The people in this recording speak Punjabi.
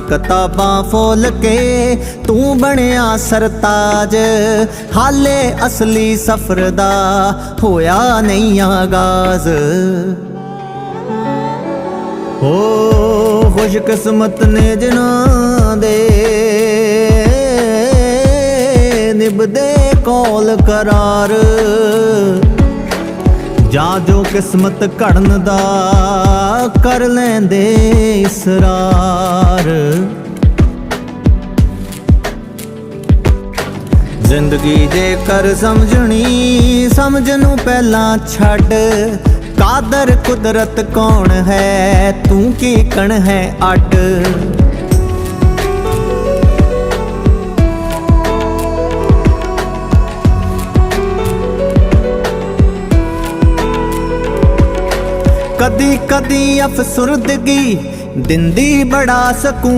ਕਿਤਾਬਾਂ ਫੋਲ ਕੇ ਤੂੰ ਬਣਿਆ ਸਰਤਾਜ। ਹਾਲੇ ਅਸਲੀ ਸਫ਼ਰ ਦਾ ਹੋਇਆ ਨਹੀਂ ਆਗਾਜ਼ ਹੋ ਖੁਸ਼ ਕਿਸਮਤ ਨੇ ਜਿਨ੍ਹਾਂ ਦੇ ਨਿਭਦੇ ਕੋਲ ਕਰਾਰ। ਜਾਂ ਜੋ ਕਿਸਮਤ ਘੜਨ ਦਾ ਕਰ ਲੈਂਦੇ ਇਸਰਾਰ। ਜ਼ਿੰਦਗੀ ਜੇ ਕਰ ਸਮਝਣੀ, ਸਮਝ ਨੂੰ ਪਹਿਲਾਂ ਛੱਡ। ਕਾਦਰ ਕੁਦਰਤ ਕੌਣ ਹੈ? ਤੂੰ ਕੀ ਕਣ ਹੈ ਅੱਡ? ਕਦੀ ਕਦੀ ਅਫਸੁਰਦਗੀ ਦਿੰਦੀ ਬੜਾ ਸਕੂਨ।